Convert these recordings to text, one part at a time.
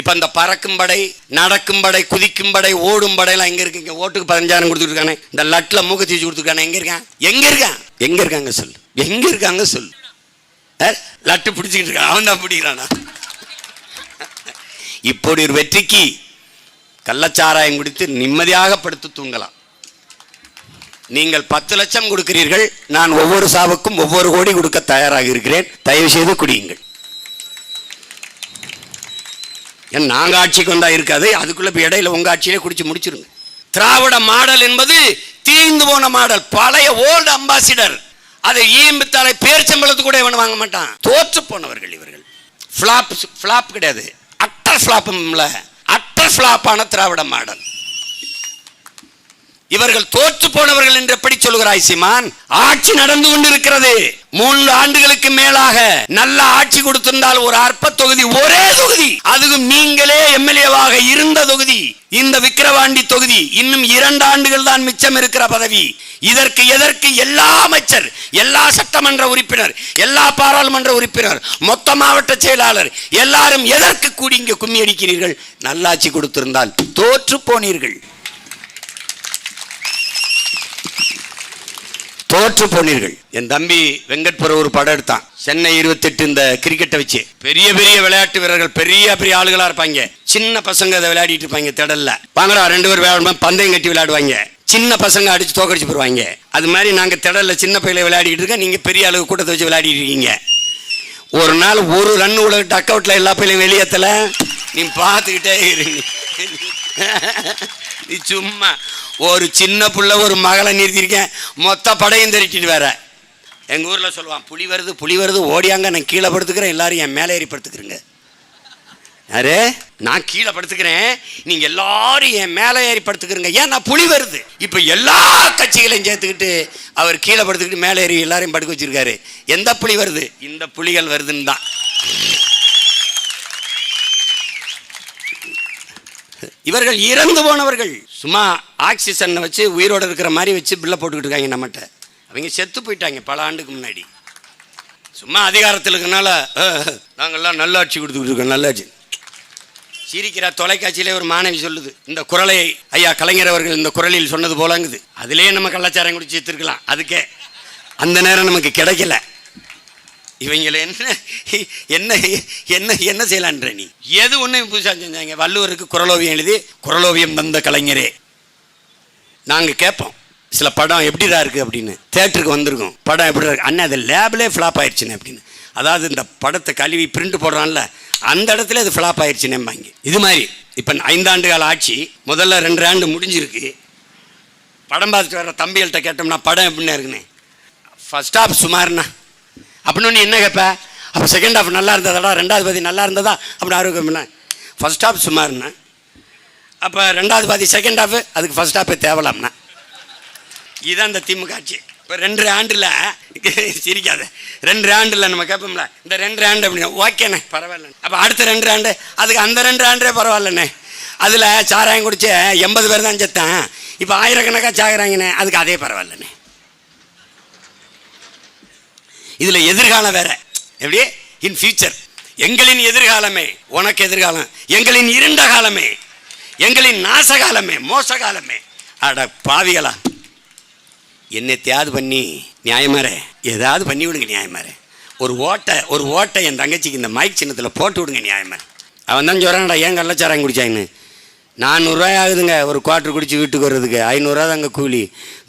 இப்போ இந்த பறக்கும் படை நடக்கும் படை குதிக்கும் படை ஓடும் படையெல்லாம் இங்க இருக்குங்க ஓட்டுக்கு பதினஞ்சாயிரம் கொடுத்துருக்கானே. இந்த லட்டில் மூக்க தீச்சு கொடுத்துருக்கானே. எங்க இருக்கான்? எங்க இருக்கான்? எங்க இருக்காங்க சொல் எங்க இருக்காங்க சொல் லட்டு பிடிச்சிக்கிட்டு இருக்கான். அவன் தான் பிடிக்கிறானா? இப்படி ஒரு வெற்றிக்கு கள்ளச்சாராயம் குடித்து நிம்மதியாக படுத்து தூங்கலாம். நீங்கள் பத்து லட்சம் கொடுக்கிறீர்கள். நான் ஒவ்வொரு சாவுக்கும் ஒவ்வொரு கோடி கொடுக்க தயாராக இருக்கிறேன். தயவு செய்து குடியுங்கள். ஏன்னா நாங்கள் ஆட்சிக்கு வந்தால் இருக்காது. அதுக்குள்ளே இப்போ இடையில உங்கள் ஆட்சியிலே குடிச்சு முடிச்சிருங்க. திராவிட மாடல் என்பது தீர்ந்து போன மாடல். பழைய ஓல்டு அம்பாசிடர் அதை ஈம்பித்தாலை பேர்ச்சம்பளத்து கூட இவன் வாங்க மாட்டான். தோற்று போனவர்கள் இவர்கள். ஃப்ளாப் ஃப்ளாப் கிடையாது. அட்டர் ஃப்ளாப்பும்ல அட்டர் ஃப்ளாப்பான திராவிட மாடல். இவர்கள் தோற்று போனவர்கள் என்று எப்படி சொல்கிறாய் சீமான்? ஆட்சி நடந்து கொண்டிருக்கிறது. மூன்று ஆண்டுகளுக்கு மேலாக நல்ல ஆட்சி கொடுத்திருந்தால் ஒரு அற்ப தொகுதி ஒரே தொகுதி. அதுவும் நீங்களே எம்எல்ஏவாக இருந்த தொகுதி. இந்த விக்கிரவாண்டி தொகுதி இன்னும் இரண்டு ஆண்டுகள் தான் மிச்சம் இருக்கிற பதவி. இதற்கு எதற்கு எல்லா அமைச்சர் எல்லா சட்டமன்ற உறுப்பினர் எல்லா பாராளுமன்ற உறுப்பினர் மொத்த மாவட்ட செயலாளர் எல்லாரும் எதற்கு கூடி இங்கே கும்மி அடிக்கிறீர்கள்? நல்லாட்சி கொடுத்திருந்தால் தோற்று போனீர்கள். தோற்று போனீர்கள். என் தம்பி வெங்கட்புர ஒரு படம் எடுத்தான். சென்னை இருபத்தெட்டு இந்த கிரிக்கெட்டை வச்சு. பெரிய பெரிய விளையாட்டு வீரர்கள் பெரிய பெரிய ஆளுகளா இருப்பாங்க. சின்ன பசங்க அதை விளையாடிட்டு இருப்பாங்க திடல்ல. வாங்கடா ரெண்டு பேர் விளையாடும் பந்தயம் கட்டி விளையாடுவாங்க. சின்ன பசங்க அடிச்சு தோக்கடிச்சு போடுவாங்க. அது மாதிரி நாங்க திடல்ல சின்ன பையில விளையாடிட்டு இருக்கோம். நீங்க பெரிய அளவு கூட்டத்தை வச்சு விளையாடிட்டு இருக்கீங்க. ஒரு நாள் ஒரு ரன் உள்ள டக் அவுட்ல எல்லா பையிலையும் வெளியேத்தல நீ பார்த்துக்கிட்டே இருங்க நீ சும்மா. ஒரு சின்ன புள்ள ஒரு மகளை நிறுத்தியிருக்கேன். மொத்த படையும் திரட்டிட்டு வேற. எங்க ஊர்ல சொல்லுவான் புலி வருது புலி வருது ஓடியாங்க நான் கீழே படுத்துக்கிறேன் எல்லாரும் என் மேலே ஏறி படுத்துக்கிறேங்க. யாரு? நான் கீழே படுத்துக்கிறேன் நீங்க எல்லாரும் என் மேலே ஏறி படுத்துக்கிறீங்க. ஏன் நான் புலி வருது? இப்ப எல்லா கட்சிகளையும் சேர்த்துக்கிட்டு அவர் கீழே படுத்துக்கிட்டு மேலே ஏறி எல்லாரையும் படுக்க வச்சிருக்காரு. எந்த புலி வருது? இந்த புலிகள் வருதுன்னு தான். இவர்கள் இறந்து போனவர்கள். சும்மா ஆக்சிஜனை வச்சு உயிரோடு இருக்கிற மாதிரி வச்சு பில்லை போட்டுக்கிட்டு இருக்காங்க நம்மகிட்ட. அவங்க செத்து போயிட்டாங்க பல ஆண்டுக்கு முன்னாடி. சும்மா அதிகாரத்தில் இருக்கனால நாங்கள்லாம் நாங்கெல்லாம் நல்லாட்சி கொடுத்துக்கிட்டு இருக்கோம் நல்லாட்சி. சிரிக்கிற தொலைக்காட்சியிலே ஒரு மாணவி சொல்லுது இந்த குரலை ஐயா கலைஞர் அவர்கள் இந்த குரலில் சொன்னது போலங்குது. அதுலேயே நம்ம கலாச்சாரம் குடிச்சு எடுத்துருக்கலாம் அதுக்கே. அந்த நேரம் நமக்கு கிடைக்கல. இவங்கள என்ன என்ன என்ன என்ன செய்யலான்ற நீ? எது ஒன்று புதுசாக செஞ்சாங்க? வள்ளுவருக்கு குரலோவியம் எழுதி குரலோவியம் தந்த கலைஞரே. நாங்கள் கேட்போம். சில படம் எப்படிடா இருக்குது அப்படின்னு. தேட்டருக்கு வந்திருக்கோம். படம் எப்படிடா இருக்கு? அண்ணன் அது லேபிலே ஃப்ளாப் ஆயிடுச்சுன்னு அப்படின்னு. அதாவது இந்த படத்தை கழுவி பிரிண்ட் போடுறான்ல அந்த இடத்துல அது ஃப்ளாப் ஆயிடுச்சுன்னேம்பாங்க இது மாதிரி. இப்போ ஐந்தாண்டு கால ஆட்சி முதல்ல ரெண்டு ஆண்டு முடிஞ்சிருக்கு. படம் பார்த்துட்டு வர தம்பிகள்கிட்ட கேட்டோம்னா படம் எப்படின்னு இருக்குன்னு ஃபர்ஸ்ட் ஹாஃப் சுமார்ண்ணா. அப்படின்னு நீ என்ன கேட்ப? அப்போ செகண்ட் ஹாஃப் நல்லா இருந்ததாடா ரெண்டாவது பதி நல்லா இருந்ததா? அப்படின்னு ஆரோக்கியம் ஃபர்ஸ்ட் ஹாஃப் சுமார்ண்ணா. அப்போ ரெண்டாவது பாதி செகண்ட் ஹாஃபு அதுக்கு ஃபர்ஸ்ட் ஹாஃபே தேவலாம்னா. இதுதான் இந்த திமுக ஆட்சி. இப்போ ரெண்டு ஆண்டில் சிரிக்காத. ரெண்டு ஆண்டில் நம்ம கேட்போம்ல இந்த ரெண்டு ஆண்டு அப்படின்னா ஓகேண்ணே பரவாயில்லண்ணே அப்போ அடுத்த ரெண்டு ஆண்டு அதுக்கு அந்த ரெண்டு ஆண்டே பரவாயில்லண்ணே அதில் சாராயம் குடிச்சு எண்பது பேர் தான் செத்தான். இப்போ ஆயிரக்கணக்காக சாகுறாங்கண்ணே அதுக்கு அதே பரவாயில்லண்ணே இதில் எதிர்காலம் வேற. எப்படி? இன் ஃபியூச்சர் எங்களின் எதிர்காலமே உனக்கு எதிர்காலம். எங்களின் இருண்ட காலமே. எங்களின் நாச காலமே மோச காலமே அட பாவிகளா. என்னத்தையாவது பண்ணி நியாயமாரே ஏதாவது பண்ணி விடுங்க நியாயமாரே ஒரு ஓட்டை ஒரு ஓட்டை என் தங்கச்சிக்கு இந்த மைக் சின்னத்தில் போட்டு விடுங்க நியாயமாரே அவன் தான் சொல்கிறான்டா ஏன் கள்ளச்சாராயம் குடிச்சாங்கன்னு நானூறுரூவாய் ஆகுதுங்க ஒரு குவாட்ரு குடிச்சு வீட்டுக்கு வர்றதுக்கு. ஐநூறுரூவா தாங்க கூலி.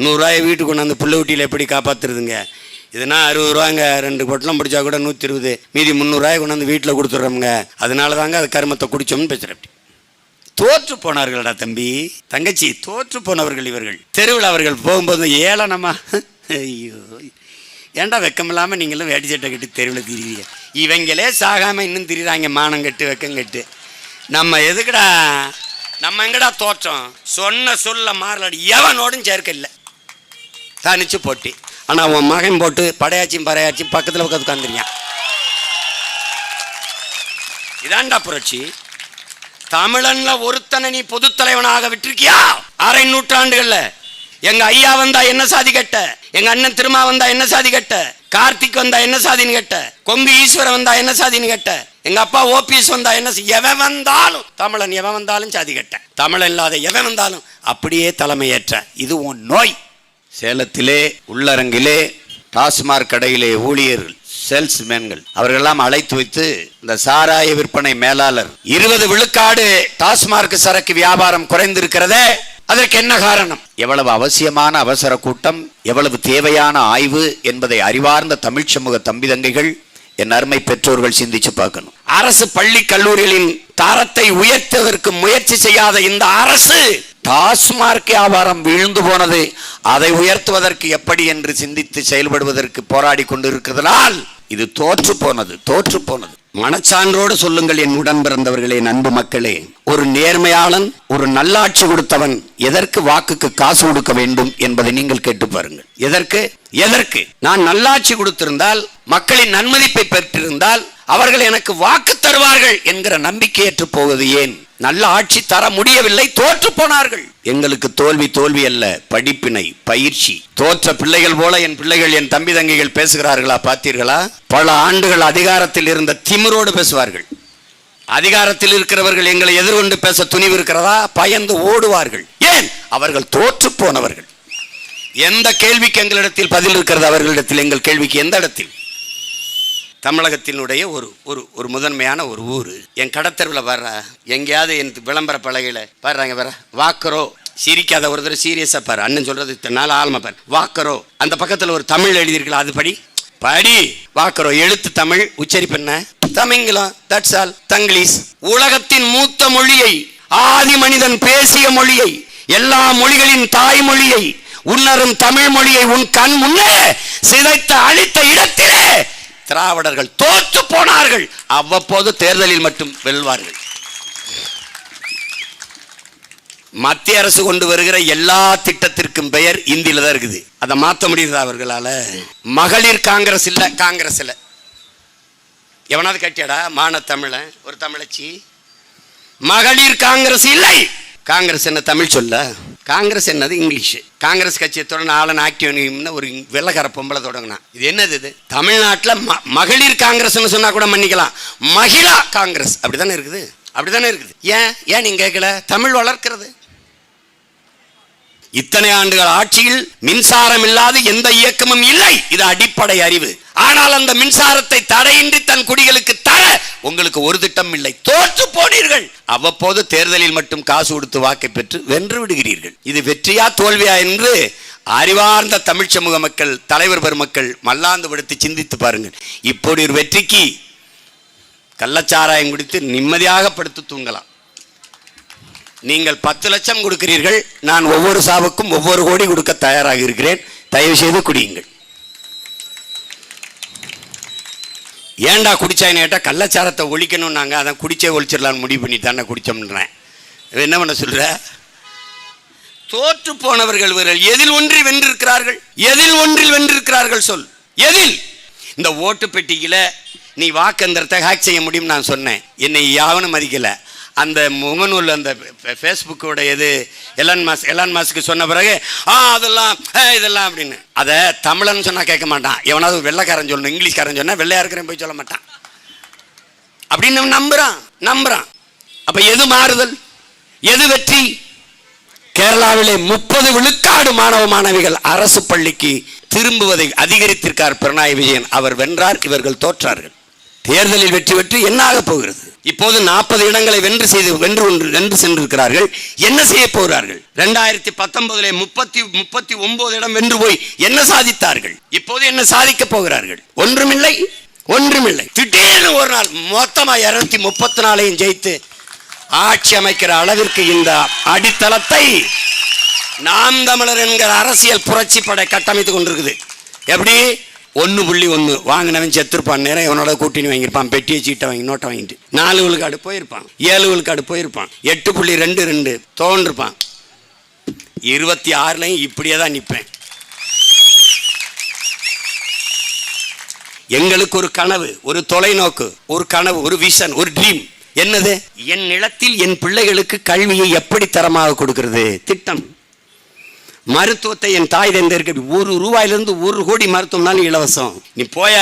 நூறுரூவாயை வீட்டுக்கு கொண்டு வந்து புள்ள ஊட்டியில் எப்படி காப்பாற்றுறதுங்க இதுனா அறுபது ரூபாங்க ரெண்டு பொட்டலம் பிடிச்சா கூட நூற்றி இருபது. மீதி முந்நூறுரூவாய் கொண்டு வந்து வீட்டில் கொடுத்துட்றோமுங்க அதனால தாங்க அது கருமத்தை குடித்தோம்னு பேசுகிறேன் அப்படி தோற்று போனார்களடா தம்பி. தங்கச்சி தோற்று போனவர்கள் இவர்கள். தெருவில் அவர்கள் போகும்போது ஏளனமா ஐயோ. ஏன்டா வெக்கமில்லாமல் நீங்களும் வேட்டி சட்டை கட்டி தெருவில் திரிவீங்க இவங்களே சாகாமல் இன்னும் திரிகிறாங்க மானம் கட்டு வெக்கம் கட்டு. நம்ம எதுக்குடா? நம்ம எங்கடா தோற்றம்? சொன்ன சொல்ல மாறலாடி. எவனோடும் சேர்க்க இல்லை. தனிச்சு போட்டி. ஆனால் உன் மகன் போட்டு படையாச்சியும் பறையாச்சியும் பக்கத்தில் உட்காந்து உட்காந்துருக்கான் இதான்டா புரட்சி. தமிழன்ல ஒருத்தனை நீ பொது தலைவனாக விட்டுருக்கியா? அரை நூற்றாண்டுகள்ல. எங்க ஐயா வந்தா என்ன சாதி கட்ட? எங்க அண்ணன் திருமா வந்தா என்ன சாதி கட்ட? கார்த்திக் வந்தா என்ன சாதின்னு கட்ட? கொங்கு ஈஸ்வரன் வந்தா என்ன சாதின்னு கட்ட? எங்க அப்பா ஓபிஎஸ் வந்தா என்ன எவன் வந்தாலும் தமிழன் எவன் வந்தாலும் சாதி கட்ட. தமிழன் இல்லாத எவன் வந்தாலும் அப்படியே தலைமையேற்ற. இது உன் நோய். சேலத்திலே உள்ளரங்கிலே டாஸ்மாக் கடையிலே ஊழியர்கள் சேல்ஸ்மேன்கள் அவர்களெல்லாம் அழைத்து வைத்து இந்த சாராய விற்பனை மேலாளர் இருபது விழுக்காடு டாஸ்மார்க் சரக்கு வியாபாரம் குறைந்திருக்கிறதே அதற்கு என்ன காரணம்? எவ்வளவு அவசியமான அவசர கூட்டம் எவ்வளவு தேவையான ஆய்வு என்பதை அறிவார்ந்த தமிழ் சமூக தம்பிதங்கைகள் என் அருமை பெற்றோர்கள் சிந்திச்சு பார்க்கணும். அரசு பள்ளி கல்லூரிகளின் தரத்தை உயர்த்துவதற்கு முயற்சி செய்யாத இந்த அரசு டாஸ்மார்க் வியாபாரம் வீழ்ந்து போனது. அதை உயர்த்துவதற்கு எப்படி என்று சிந்தித்து செயல்படுவதற்கு போராடி கொண்டிருக்கிறதுனால் இது தோற்று போனது தோற்று போனது. மனச்சான்றோடு சொல்லுங்கள் என் உடன் பிறந்தவர்களே நண்பு மக்களே. ஒரு நேர்மையாளன் ஒரு நல்லாட்சி கொடுத்தவன் எதற்கு வாக்குக்கு காசு கொடுக்க வேண்டும் என்பதை நீங்கள் கேட்டு பாருங்கள். எதற்கு? எதற்கு? நான் நல்லாட்சி கொடுத்திருந்தால் மக்களின் நன்மதிப்பை பெற்றிருந்தால் அவர்கள் எனக்கு வாக்கு தருவார்கள் என்கிற நம்பிக்கையற்று போவது ஏன்? நல்ல ஆட்சி தர முடியவில்லை தோற்று போனார்கள். எங்களுக்கு தோல்வி தோல்வி அல்ல படிப்பினை பயிற்சி. தோற்ற பிள்ளைகள் போல என் பிள்ளைகள் என் தம்பி தங்கைகள் பேசுகிறார்களா பார்த்தீர்களா? பல ஆண்டுகள் அதிகாரத்தில் இருந்த திமிரோடு பேசுவார்கள். அதிகாரத்தில் இருக்கிறவர்கள் எங்களை எதிர்கொண்டு பேச துணிவு இருக்கிறதா பயந்து ஓடுவார்கள். ஏன்? அவர்கள் தோற்று போனவர்கள். எந்த கேள்விக்கு எங்களிடத்தில் பதில் இருக்கிறது? அவர்களிடத்தில் எங்கள் கேள்விக்கு எந்த இடத்தில்? தமிழகத்தினுடைய ஒரு ஒரு ஒரு முதன்மையான ஒரு ஊர். என் கடத்தருவில் வர்ற எங்கேயாவது என் விளம்பர பலகையில் பாடுறாங்க வர வாக்கரோ சிரிக்காத ஒரு தடவை சீரியஸாக பாரு. அண்ணன் சொல்கிறது இத்தனை நாள் ஆழ்மை பாரு. வாக்கரோ அந்த பக்கத்தில் ஒரு தமிழ் எழுதியிருக்கலாம் அது படி. படி. வாக்கரோ எழுத்து தமிழ் உச்சரிப்பு என்ன? தமிங்கிலம் தட்ஸ் ஆல் தங்கிலீஷ் உலகத்தின் மூத்த மொழியை ஆதி மனிதன் பேசிய மொழியை எல்லா மொழிகளின் தாய்மொழியை உன்னரும் தமிழ் மொழியை உன் கண் முன்னே சிதைத்த அழித்த இடத்திலே திராவிடர்கள் தோற்று போனார்கள். அவ்வப்போது தேர்தலில் மட்டும் வெல்வார்கள். மத்திய அரசு கொண்டு வருகிற எல்லா திட்டத்திற்கும் பெயர் இந்தியில தான் இருக்குது. அதை மாற்ற முடியுதா அவர்களால? மகளிர் காங்கிரஸ் இல்லை காங்கிரஸ் இல்லை. எவனாவது கட்டியாடா? மான தமிழன் ஒரு தமிழச்சி. மகளிர் காங்கிரஸ் இல்லை. காங்கிரஸ் என்ன தமிழ் சொல்ல? காங்கிரஸ் என்னது? இங்கிலீஷு. காங்கிரஸ் கட்சியை தொடர்ந்து ஆளன் ஆக்டிவ் ஒரு வெள்ளக்கார பொம்பளை தொடங்கினா. இது என்னது இது? தமிழ்நாட்டில் ம- மகளிர் காங்கிரஸ்னு சொன்னால் கூட மன்னிக்கலாம். மகிழா காங்கிரஸ். அப்படிதானே இருக்குது? அப்படிதானே இருக்குது. ஏன்? ஏன் நீங்கள் கேட்கல? தமிழ் வளர்க்கிறது. இத்தனை ஆண்டுகள் ஆட்சியில் மின்சாரம் இல்லாத எந்த இயக்கமும் இல்லை. இது அடிப்படை அறிவு. ஆனால் அந்த மின்சாரத்தை தடையின்றி தன் குடிகளுக்கு தர உங்களுக்கு ஒரு திட்டம் இல்லை. தோற்று போனீர்கள். அவ்வப்போது தேர்தலில் மட்டும் காசு கொடுத்து வாக்கை பெற்று வென்று விடுகிறீர்கள். இது வெற்றியா தோல்வியா என்று அறிவார்ந்த தமிழ் சமூக மக்கள் தலைவர் பெருமக்கள் மல்லாந்து படுத்தி சிந்தித்து பாருங்கள். இப்படி ஒரு வெற்றிக்கு கள்ளச்சாராயம் குடித்து நிம்மதியாக படுத்து தூங்கலாம். நீங்கள் பத்து லட்சம் கொடுக்கிறீர்கள் நான் ஒவ்வொரு சாவுக்கும் ஒவ்வொரு கோடி கொடுக்க தயாராக இருக்கிறேன். தயவு செய்து குடியுங்கள். ஏன்டா குடிச்சாயின்னு கேட்டால் கள்ளச்சாரத்தை ஒழிக்கணும் நாங்கள் அதை குடிச்சே ஒழிச்சிடலான்னு முடிவு பண்ணி தானே குடிச்சோம்ன்றேன். என்ன பண்ண சொல்கிற தோற்று போனவர்கள் இவர்கள் எதில் ஒன்றில் வென்றிருக்கிறார்கள்? எதில் ஒன்றில் வென்றிருக்கிறார்கள் சொல். எதில்? இந்த ஓட்டு பெட்டியில நீ வாக்கந்திரத்தை ஹேக் செய்ய முடியும் நான் சொன்னேன். என்னை யாவனும் மதிக்கலை. அந்த முகநூல் அந்த ஃபேஸ்புக்கோட இது எலான் மாஸ் எலான் மாஸ்க்கு சொன்ன பிறகு ஆ அதெல்லாம் இதெல்லாம் அப்படின்னு. அதை தமிழன் சொன்னா கேட்க மாட்டான். எவனாவது வெள்ளைக்காரன் சொல்லணும் இங்கிலீஷ்காரன் சொன்னா வெள்ளையா இருக்கிறேன் போய் சொல்ல மாட்டான். அப்படின்னு நம்புறான் நம்புறான். அப்போ எது மாறுதல்? எது வெற்றி? கேரளாவிலே முப்பது விழுக்காடு மாணவ மாணவிகள் அரசு பள்ளிக்கு திரும்புவதை அதிகரித்திருக்கார் பினராயி விஜயன். அவர் வென்றார் இவர்கள் தோற்றார்கள். தேர்தலில் வெற்றி பெற்று என்னாக போகிறது? இப்போது நாற்பது இடங்களை வென்று செய்து வென்று ஒன்று வென்று சென்றிருக்கிறார்கள். என்ன செய்ய போகிறார்கள்? ரெண்டாயிரத்தி பத்தொன்பதுல முப்பத்தி முப்பத்தி ஒன்பது இடம் வென்று போய் என்ன சாதித்தார்கள்? இப்போது என்ன சாதிக்க போகிறார்கள்? ஒன்றுமில்லை ஒன்றுமில்லை. திடீர்னு ஒரு நாள் மொத்தமா இருநூத்தி முப்பத்தி நாலையும் ஜெயித்து ஆட்சி அமைக்கிற அளவிற்கு இந்த அடித்தளத்தை நாம் தமிழர் என்கிற அரசியல் புரட்சி படை கட்டமைத்து கொண்டிருக்குது. எப்படி? ஒன்று புள்ளி ஒன்று வாங்கினவன் செத்துருப்பான். நேரம் இவனோட கூட்டணி வாங்கியிருப்பான். பெட்டியை சீட்டை வாங்கி நோட்டை வாங்கிட்டு. நாலு விழுக்காடு போயிருப்பான். ஏழு விழுக்காடு போயிருப்பான். எட்டு புள்ளி ரெண்டு ரெண்டு தோன்றிருப்பான் இருபத்தி ஆறுலையும் இப்படியே தான் நிற்பேன். எங்களுக்கு ஒரு கனவு ஒரு தொலைநோக்கு ஒரு கனவு ஒரு விஷன் ஒரு ட்ரீம் என்னது? என் நிலத்தில் என் பிள்ளைகளுக்கு கல்வியை எப்படி தரமாக கொடுக்கிறது? திட்டம். மருத்துவத்தை என் தாய் தந்தை இருக்க ஒரு ரூபாயிலிருந்து ஒரு கோடி மருத்துவம்னாலும் இலவசம். நீ போய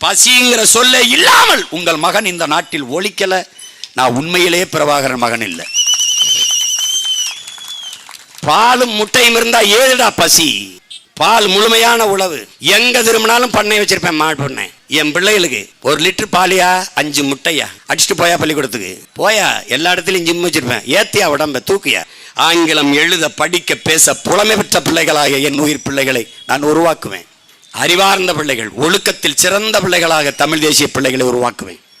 பசிங்கிற சொல்ல இல்லாமல் உங்கள் மகன் இந்த நாட்டில் ஒழிக்கல. நான் உண்மையிலேயே பிரபாகரன் மகன் இல்லை. பாலும் முட்டையும் இருந்தா ஏதுடா பசி? பால் முழுமையான உழவு. எங்க திரும்பினாலும் பண்ணை வச்சிருப்பேன் மாடு பண்ணை. என் பிள்ளைகளுக்கு ஒரு லிட்டர் பாலியா அஞ்சு முட்டையா? அடிச்சுட்டு போயா பள்ளிக்கூடத்துக்கு. போயா எல்லா இடத்துலயும் ஜிம் வச்சிருப்பேன். ஏத்தியா உடம்ப தூக்கியா? ஆங்கிலம் எழுத படிக்க பேச புலமை பெற்ற பிள்ளைகளாக என் உயிர் பிள்ளைகளை நான் உருவாக்குவேன். அறிவார்ந்த பிள்ளைகள் ஒழுக்கத்தில் சிறந்த பிள்ளைகளாக தமிழ் தேசிய பிள்ளைகளை உருவாக்குவேன்.